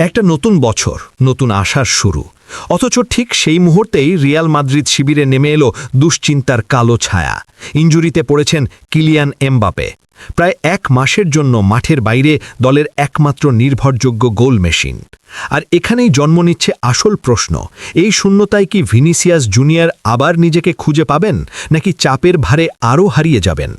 একটা নতুন বছর, নতুন আশার শুরু। অথচ ঠিক সেই মুহূর্তেই রিয়াল মাদ্রিদ শিবিরে নেমে এলো দুশ্চিন্তার কালো ছায়া। ইঞ্জুরিতে পড়েছেন কিলিয়ান এমবাপে। প্রায় এক মাসের জন্য মাঠের বাইরে দলের একমাত্র নির্ভরযোগ্য গোল মেশিন। আর এখানেই জন্ম নিচ্ছে আসল প্রশ্ন, এই শূন্যতায় কি ভিনিসিয়াস জুনিয়র আবার নিজেকে খুঁজে পাবেন, নাকি চাপের ভারে আরও হারিয়ে যাবেন?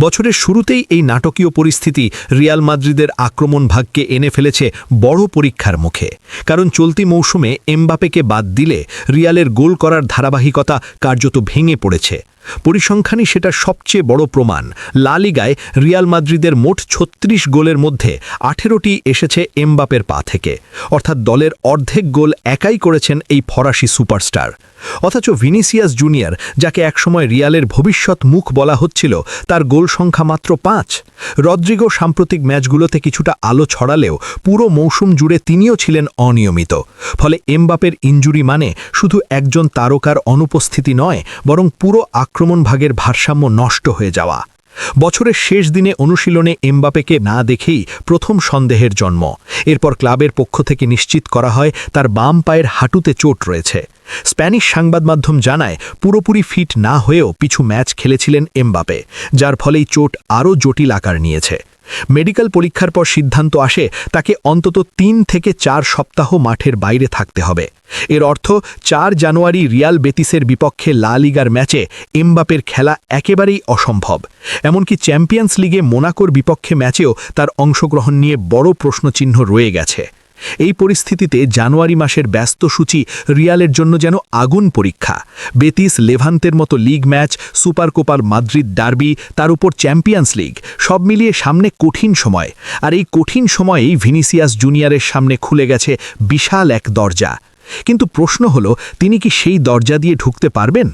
বছরের শুরুতেই এই নাটকীয় পরিস্থিতি রিয়াল মাদ্রিদের আক্রমণ ভাগকে এনে ফেলেছে বড় পরীক্ষার মুখে। কারণ চলতি মৌসুমে এমবাপেকে বাদ দিলে রিয়ালের গোল করার ধারাবাহিকতা কার্যত ভেঙে পড়েছে। পরিসংখ্যানই সেটা সবচেয়ে বড় প্রমাণ। লালিগায় রিয়াল মাদ্রিদের মোট ছত্রিশ গোলের মধ্যে আঠেরোটি এসেছে এমবাপের পা থেকে। অর্থাৎ দলের অর্ধেক গোল একাই করেছেন এই ফরাসি সুপারস্টার। অথচ ভিনিসিয়াস জুনিয়র, যাকে একসময় রিয়ালের ভবিষ্যৎ মুখ বলা হচ্ছিল, তার গোল সংখ্যা মাত্র পাঁচ। রদ্রিগো সাম্প্রতিক ম্যাচগুলোতে কিছুটা আলো ছড়ালেও পুরো মৌসুম জুড়ে তিনিও ছিলেন অনিয়মিত। ফলে এমবাপের ইঞ্জুরি মানে শুধু একজন তারকার অনুপস্থিতি নয়, বরং পুরো আক্রমণভাগের ভারসাম্য নষ্ট হয়ে যাওয়া। বছরের শেষ দিনে অনুশীলনে এমবাপেকে না দেখেই প্রথম সন্দেহের জন্ম। এরপর ক্লাবের পক্ষ থেকে নিশ্চিত করা হয় তার বাম পায়ের হাঁটুতে চোট রয়েছে। স্প্যানিশ সংবাদ মাধ্যম জানায়, পুরোপুরি ফিট না হয়েও পিছু ম্যাচ খেলেছিলেন এমবাপে, যার ফলেই চোট আরও জটিল আকার নিয়েছে। মেডিকেল পরীক্ষার পর সিদ্ধান্ত আসে তাকে অন্তত তিন থেকে চার সপ্তাহ মাঠের বাইরে থাকতে হবে। এর অর্থ চার জানুয়ারি রিয়াল বেতিসের বিপক্ষে লা লিগার ম্যাচে এমবাপের খেলা একেবারেই অসম্ভব। এমনকি চ্যাম্পিয়ন্স লিগে মোনাকোর বিপক্ষে ম্যাচেও তার অংশগ্রহণ নিয়ে বড় প্রশ্নচিহ্ন রয়ে গেছে। এই পরিস্থিতিতে জানুয়ারি মাসের ব্যস্ত সূচি রিয়ালের জন্য যেন আগুন পরীক্ষা। বেতিস লেভান্তের মতো লিগ ম্যাচ, সুপার কোপার মাদ্রিদ ডার্বি, তার উপর চ্যাম্পিয়ন্স লিগ, সব মিলিয়ে সামনে কঠিন সময়। আর এই কঠিন সময়েই ভিনিসিয়াস জুনিয়রের সামনে খুলে গেছে বিশাল এক দরজা। কিন্তু প্রশ্ন হলো, তিনি কি সেই দরজা দিয়ে ঢুকতে পারবেন?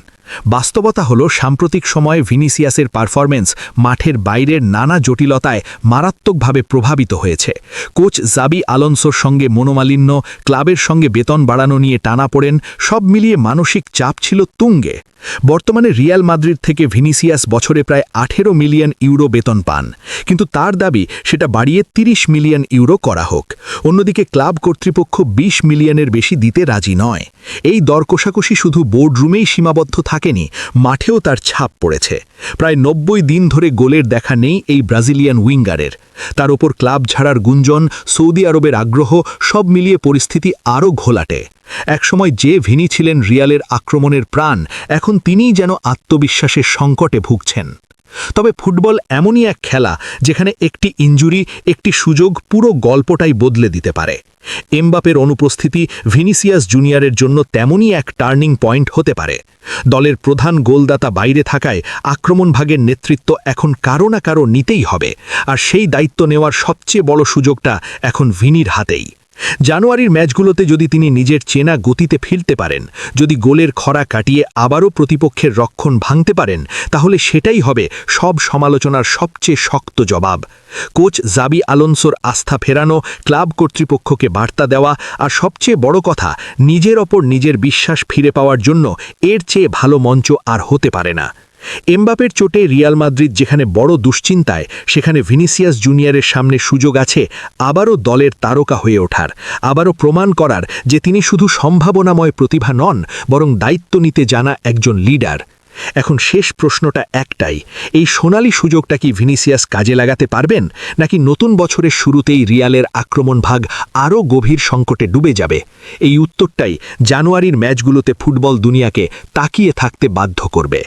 বাস্তবতা হলো সাম্প্রতিক সময়ে ভিনিসিয়াসের পারফরমেন্স মাঠের বাইরের নানা জটিলতায় মারাত্মকভাবে প্রভাবিত হয়েছে। কোচ জাবি আলোনসোর সঙ্গে মনোমালিন্য, ক্লাবের সঙ্গে বেতন বাড়ানো নিয়ে টানা পড়েন, সব মিলিয়ে মানসিক চাপ ছিল তুঙ্গে। বর্তমানে রিয়াল মাদ্রিদ থেকে ভিনিসিয়াস বছরে প্রায় আঠেরো মিলিয়ন ইউরো বেতন পান। কিন্তু তার দাবি, সেটা বাড়িয়ে ৩০ মিলিয়ন ইউরো করা হোক। অন্যদিকে ক্লাব কর্তৃপক্ষ ২০ মিলিয়নের বেশি দিতে রাজি নয়। এই দর কষাকষি শুধু বোর্ডরুমেই সীমাবদ্ধ থাকেনি, মাঠেও তার ছাপ পড়েছে। প্রায় নব্বই দিন ধরে গোলের দেখা নেই এই ব্রাজিলিয়ান উইঙ্গারের। তার ওপর ক্লাব ছাড়ার গুঞ্জন, সৌদি আরবের আগ্রহ, সব মিলিয়ে পরিস্থিতি আরও ঘোলাটে। একসময় যে ভিনি ছিলেন রিয়ালের আক্রমণের প্রাণ, এখন তিনিই যেন আত্মবিশ্বাসের সংকটে ভুগছেন। তবে ফুটবল এমনই এক খেলা যেখানে একটি ইঞ্জুরি, একটি সুযোগ পুরো গল্পটাই বদলে দিতে পারে। এমবাপের অনুপস্থিতি ভিনিসিয়াস জুনিয়রের জন্য তেমনই এক টার্নিং পয়েন্ট হতে পারে। দলের প্রধান গোলদাতা বাইরে থাকায় আক্রমণ ভাগের নেতৃত্ব এখন কারও না কারও নিতেই হবে, আর সেই দায়িত্ব নেওয়ার সবচেয়ে বড় সুযোগটা এখন ভিনির হাতেই। জানুয়ারির ম্যাচগুলোতে যদি তিনি নিজের চেনা গতিতে ফিরতে পারেন, যদি গোলের খরা কাটিয়ে আবারও প্রতিপক্ষের রক্ষণ ভাঙতে পারেন, তাহলে সেটাই হবে সব সমালোচনার সবচেয়ে শক্ত জবাব। কোচ জাবি আলোনসোর আস্থা ফেরানো, ক্লাব কর্তৃপক্ষকে বার্তা দেওয়া আর সবচেয়ে বড় কথা, নিজের ওপর নিজের বিশ্বাস ফিরে পাওয়ার জন্য এর চেয়ে ভালো মঞ্চ আর হতে পারে না। এমবাপের চোটে রিয়াল মাদ্রিদ যেখানে বড় দুশ্চিন্তায়, সেখানে ভিনিসিয়াস জুনিয়রের সামনে সুযোগ আছে আবারও দলের তারকা হয়ে ওঠার। আবারও প্রমাণ করার যে তিনি শুধু সম্ভাবনাময় প্রতিভা নন, বরং দায়িত্ব নিতে জানা একজন লিডার। এখন শেষ প্রশ্নটা একটাই, এই সোনালি সুযোগটা কি ভিনিসিয়াস কাজে লাগাতে পারবেন, নাকি নতুন বছরের শুরুতেই রিয়ালের আক্রমণ ভাগ আরও গভীর সংকটে ডুবে যাবে? এই উত্তরটাই জানুয়ারির ম্যাচগুলোতে ফুটবল দুনিয়াকে তাকিয়ে থাকতে বাধ্য করবে।